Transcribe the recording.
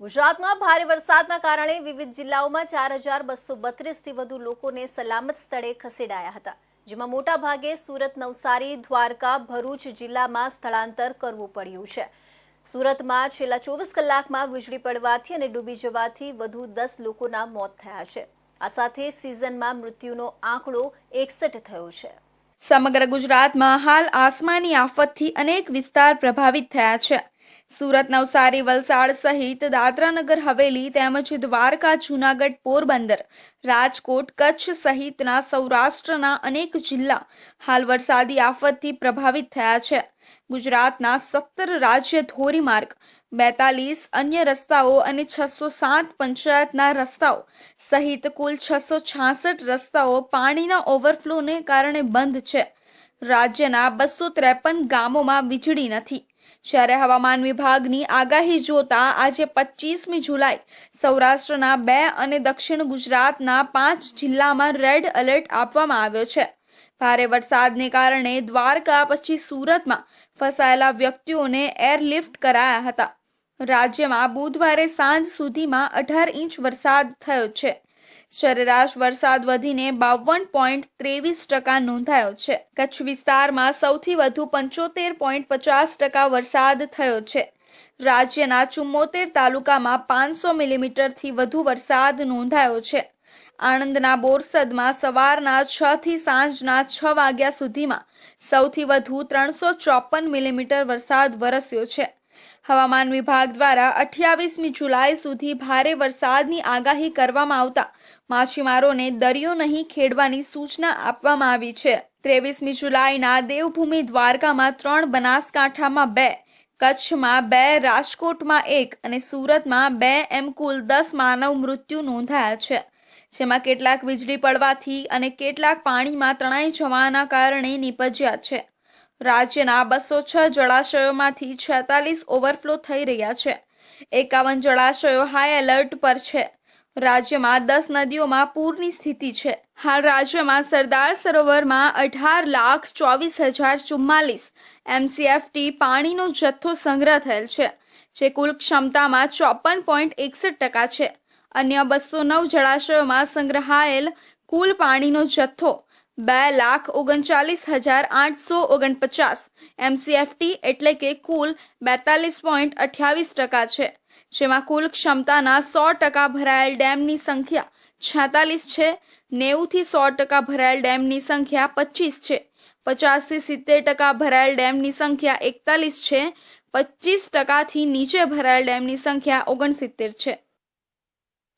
ગુજરાતમાં ભારે વરસાદના કારણે વિવિધ જિલ્લાઓમાં ચાર હજાર બસો બત્રીસથી વધુ લોકોને સલામત સ્થળે ખસેડાયા હતા, જેમાં મોટા ભાગે સુરત, નવસારી, દ્વારકા, ભરૂચ જિલ્લામાં સ્થળાંતર કરવું પડ્યું છે. સુરતમાં છેલ્લા ચોવીસ કલાકમાં વીજળી પડવાથી અને ડૂબી જવાથી વધુ દસ લોકોના મોત થયા છે. આ સાથે સિઝનમાં મૃત્યુનો આંકડો એકસઠ થયો છે. સમગ્ર ગુજરાતમાં હાલ આસમાની આફતથી અનેક વિસ્તાર પ્રભાવિત થયા છે. સુરત નવસારી વલસાડ સહિત દાદરાનગર, હવેલી તેમજ દ્વારકા, જૂનાગઢ, પોરબંદર, રાજકોટ, કચ્છ સહિતના સૌરાષ્ટ્રના અનેક જિલ્લા હાલ વરસાદી આફતથી પ્રભાવિત થયા છે. ગુજરાતના સત્તર રાજ્ય ધોરીમાર્ગ, બેતાલીસ અન્ય રસ્તાઓ અને છસો સાત પંચાયતના રસ્તાઓ સહિત કુલ છસો છાસઠ રસ્તાઓ પાણીના ઓવરફ્લોને કારણે બંધ છે. રાજ્યના બસો ત્રેપન ગામોમાં વીજળી નથી. જ્યારે હવામાન વિભાગની આગાહી જોતા આજે પચીસમી જુલાઈ સૌરાષ્ટ્રના બે અને દક્ષિણ ગુજરાતના પાંચ જિલ્લામાં રેડ એલર્ટ આપવામાં આવ્યો છે. ભારે વરસાદને કારણે દ્વારકા પછી સુરતમાં ફસાયેલા વ્યક્તિઓને એરલિફ્ટ કરાયા હતા. રાજ્યમાં બુધવારે સાંજ સુધીમાં અઢાર ઇંચ વરસાદ થયો છે. સરેરાશ વરસાદ વધીને બાવન પોઈન્ટ ત્રેવીસ ટકા નોંધાયો છે. કચ્છ વિસ્તારમાં સૌથી વધુ પંચોતેર પોઈન્ટ પચાસ ટકા વરસાદ થયો છે. રાજ્યના ચુમ્મોતેર તાલુકામાં પાંચસો મિલીમીટરથી વધુ વરસાદ નોંધાયો છે. આણંદના બોરસદમાં સવારના છ થી સાંજના છ વાગ્યા સુધીમાં સૌથી વધુ ત્રણસો ચોપન મિલીમીટર વરસાદ વરસ્યો છે. હવામાન વિભાગ દ્વારા અઠ્યાવીસમી જુલાઈ સુધી ભારે વરસાદની આગાહી કરવામાં આવતા માછીમારોને દરિયો નહીં ખેડવાની સૂચના આપવામાં આવી છે. ત્રેવીસમી જુલાઈના દેવભૂમિ દ્વારકામાં ત્રણ બનાસકાંઠામાં બે, કચ્છમાં બે, રાજકોટમાં એક અને સુરતમાં બે એમ કુલ દસ માનવ મૃત્યુ નોંધાયા છે. જેમાં કેટલાક વીજળી પડવાથી અને કેટલાક પાણીમાં તણાઈ જવાના કારણે નીપજ્યા છે. રાજ્યના બસો છ જળાશયોમાંથી છેતાલીસ ઓવરફ્લો થઈ રહ્યા છે. એકાવન જળાશયો હાઈ એલર્ટ પર છે. રાજ્યમાં દસ નદીઓમાં પૂરની સ્થિતિ છે. હાલ રાજ્યમાં સરદાર સરોવરમાં અઢાર લાખ ચોવીસ હજાર ચુમ્માલીસ એમસીએફટી પાણીનો જથ્થો સંગ્રહ થયેલ છે, જે કુલ ક્ષમતામાં ચોપન પોઈન્ટ એકસઠ ટકા છે. અન્ય બસો નવ જળાશયોમાં સંગ્રહાયેલ કુલ પાણીનો જથ્થો બે લાખ ઓગણચાલીસ હજાર આઠસો ઓગણપચાસ. એમસીએફટી એટલે કે કુલ બેતાલીસ પોઈન્ટ અઠ્યાવીસ ટકા છે, જેમાં કુલ ક્ષમતાના સો ટકા ભરાયેલ ડેમની સંખ્યા છેતાલીસ છે, નેવુંથી સો ટકા ભરાયેલ ડેમની સંખ્યા પચીસ છે, પચાસથી સિત્તેર ટકા ભરાયેલ ડેમની સંખ્યા એકતાલીસ છે પચીસ ટકાથી નીચે ભરાયેલ ડેમની સંખ્યા ઓગણસિત્તેર છે.